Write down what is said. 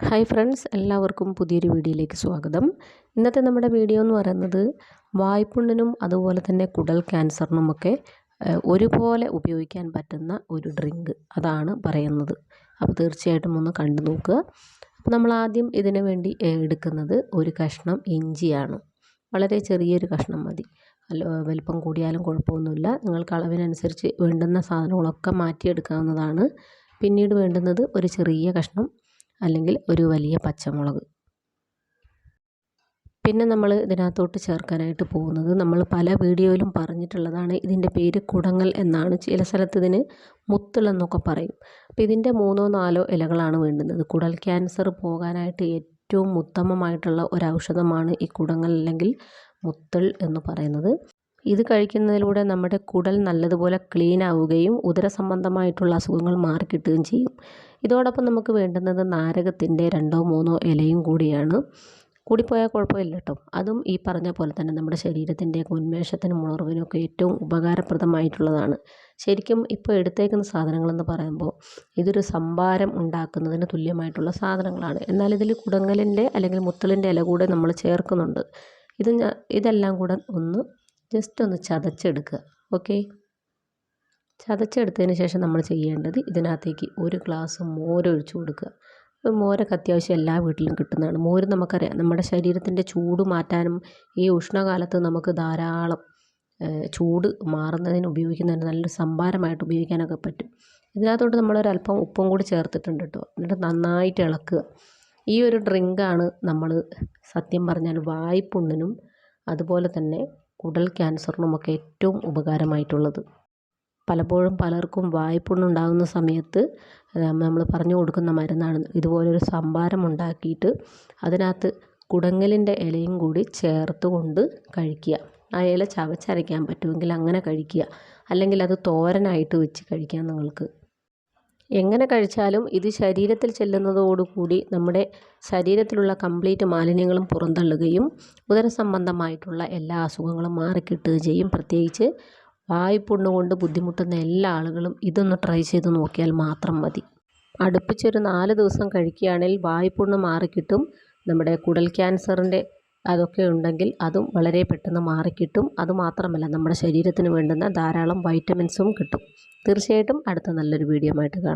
Hi friends എല്ലാവർക്കും പുതിയൊരു വീഡിയോയിലേക്ക് സ്വാഗതം. ഇന്നത്തെ നമ്മുടെ വീഡിയോ എന്ന് പറയുന്നത് വായ്പുണ്ണിനും അതുപോലെ തന്നെ കുടൽ ക്യാൻസറിനുമൊക്കെ ഒരുപോലെ ഉപയോഗിക്കാൻ പറ്റുന്ന ഒരു ഡ്രിങ്ക് അതാണ് പറയുന്നത്. അപ്പോൾ തീർച്ചയായിട്ടും ഒന്ന് കണ്ടു നോക്കുക. അപ്പോൾ നമ്മൾ ആദ്യം ഇതിനു വേണ്ടി എടുക്കുന്നത് ഒരു കഷ്ണം ഇഞ്ചിയാണ്. വളരെ ചെറിയൊരു കഷ്ണം മതി. വലിപ്പം കൂടിയാലും കുഴപ്പമൊന്നുമില്ല. നിങ്ങൾക്ക് അളവിനനുസരിച്ച് വേണ്ടുന്ന സാധനങ്ങളൊക്കെ മാറ്റിയെടുക്കാവുന്നതാണ്. പിന്നീട് വേണ്ടുന്നത് ഒരു ചെറിയ കഷ്ണം അല്ലെങ്കിൽ ഒരു വലിയ പച്ചമുളക്. പിന്നെ നമ്മൾ ഇതിനകത്തോട്ട് ചേർക്കാനായിട്ട് പോകുന്നത് നമ്മൾ പല വീഡിയോയിലും പറഞ്ഞിട്ടുള്ളതാണ് ഇതിന്റെ പേര് കുടങ്ങൽ എന്നാണ്. ചില സ്ഥലത്ത് ഇതിന് മുത്തൾ എന്നൊക്കെ പറയും. അപ്പോൾ ഇതിന്റെ മൂന്നോ നാലോ ഇലകളാണ് വേണ്ടുന്നത്. കുടൽ ക്യാൻസർ പോകാനായിട്ട് ഏറ്റവും ഉത്തമമായിട്ടുള്ള ഒരു ഔഷധമാണ് ഈ കുടങ്ങൽ അല്ലെങ്കിൽ മുത്തൾ എന്ന് പറയുന്നത്. ഇത് കഴിക്കുന്നതിലൂടെ നമ്മുടെ കുടൽ നല്ലതുപോലെ ക്ലീൻ ആവുകയും ഉദര സംബന്ധമായിട്ടുള്ള അസുഖങ്ങൾ മാറിക്കിട്ടുകയും ചെയ്യും. ഇതോടൊപ്പം നമുക്ക് വേണ്ടുന്നത് നാരകത്തിന്റെ രണ്ടോ മൂന്നോ ഇലയും കൂടിയാണ്. കൂടിപ്പോയാൽ കുഴപ്പമില്ല കേട്ടോ അതും ഈ പറഞ്ഞ പോലെ തന്നെ നമ്മുടെ ശരീരത്തിന്റെ ഉന്മേഷത്തിനും ഉണർവിനൊക്കെ ഏറ്റവും ഉപകാരപ്രദമായിട്ടുള്ളതാണ്. ശരിക്കും ഇപ്പോൾ എടുത്തേക്കുന്ന സാധനങ്ങളെന്ന് പറയുമ്പോൾ ഇതൊരു സംഭാരം ഉണ്ടാക്കുന്നതിന് തുല്യമായിട്ടുള്ള സാധനങ്ങളാണ്. എന്നാൽ ഇതിൽ കുടങ്ങലിന്റെ അല്ലെങ്കിൽ മുത്തലിന്റെ ഇല കൂടെ നമ്മൾ ചേർക്കുന്നുണ്ട്. ഇത് ഇതെല്ലാം കൂടെ ഒന്ന് ജസ്റ്റ് ഒന്ന് ചതച്ചെടുക്കുക. ഓക്കെ? ചതച്ചെടുത്തതിന് ശേഷം നമ്മൾ ചെയ്യേണ്ടത് ഇതിനകത്തേക്ക് ഒരു ഗ്ലാസ് മോര് ഒഴിച്ചു കൊടുക്കുക. മോരൊക്കെ അത്യാവശ്യം എല്ലാ വീട്ടിലും കിട്ടുന്നതാണ്. മോര് നമുക്കറിയാം. നമ്മുടെ ശരീരത്തിന്റെ ചൂട് മാറ്റാനും ഈ ഉഷ്ണകാലത്ത് നമുക്ക് ധാരാളം ചൂട് മാറുന്നതിന് ഉപയോഗിക്കുന്നതിന് നല്ലൊരു സംഭാരമായിട്ട് ഉപയോഗിക്കാനൊക്കെ പറ്റും. ഇതിനകത്തോട്ട് നമ്മളൊരല്പം ഉപ്പും കൂടി ചേർത്തിട്ടുണ്ട് കേട്ടോ. എന്നിട്ട് നന്നായിട്ട് ഇളക്കുക. ഈ ഒരു ഡ്രിങ്കാണ് നമ്മൾ സത്യം പറഞ്ഞാൽ വായ്പുണ്ണിനും അതുപോലെ തന്നെ കുടൽ ക്യാൻസറിനുമൊക്കെ ഏറ്റവും ഉപകാരമായിട്ടുള്ളത്. പലപ്പോഴും പലർക്കും വായ്പുണ്ണുണ്ടാകുന്ന സമയത്ത് നമ്മൾ പറഞ്ഞു കൊടുക്കുന്ന മരുന്നാണ് ഇതുപോലൊരു സംഭാരം ഉണ്ടാക്കിയിട്ട് അതിനകത്ത് കുടങ്ങലിന്റെ ഇലയും കൂടി ചേർത്ത് കൊണ്ട് കഴിക്കുക. ആ ഇല ചവച്ചരയ്ക്കാൻ പറ്റുമെങ്കിൽ അങ്ങനെ കഴിക്കുക. അല്ലെങ്കിൽ അത് തോരനായിട്ട് വെച്ച് കഴിക്കാം നിങ്ങൾക്ക്. എങ്ങനെ കഴിച്ചാലും ഇത് ശരീരത്തിൽ ചെല്ലുന്നതോടുകൂടി നമ്മുടെ ശരീരത്തിലുള്ള കംപ്ലീറ്റ് മാലിന്യങ്ങളും പുറന്തള്ളുകയും ഉദരസംബന്ധമായിട്ടുള്ള എല്ലാ അസുഖങ്ങളും മാറിക്കിട്ടുകയും ചെയ്യും. പ്രത്യേകിച്ച് വായ്പുണ്ണ് കൊണ്ട് ബുദ്ധിമുട്ടുന്ന എല്ലാ ആളുകളും ഇതൊന്ന് ട്രൈ ചെയ്ത് നോക്കിയാൽ മാത്രം മതി. അടുപ്പിച്ചൊരു നാല് ദിവസം കഴിക്കുകയാണെങ്കിൽ വായ്പുണ്ണ് മാറിക്കിട്ടും. നമ്മുടെ കുടൽ ക്യാൻസറിന്റെ അതൊക്കെ ഉണ്ടെങ്കിൽ അതും വളരെ പെട്ടെന്ന് മാറിക്കിട്ടും. അതുമാത്രമല്ല നമ്മുടെ ശരീരത്തിന് വേണ്ടുന്ന ധാരാളം വൈറ്റമിൻസും കിട്ടും. തീർച്ചയായിട്ടും അടുത്ത നല്ലൊരു വീഡിയോ ആയിട്ട് കാണാം.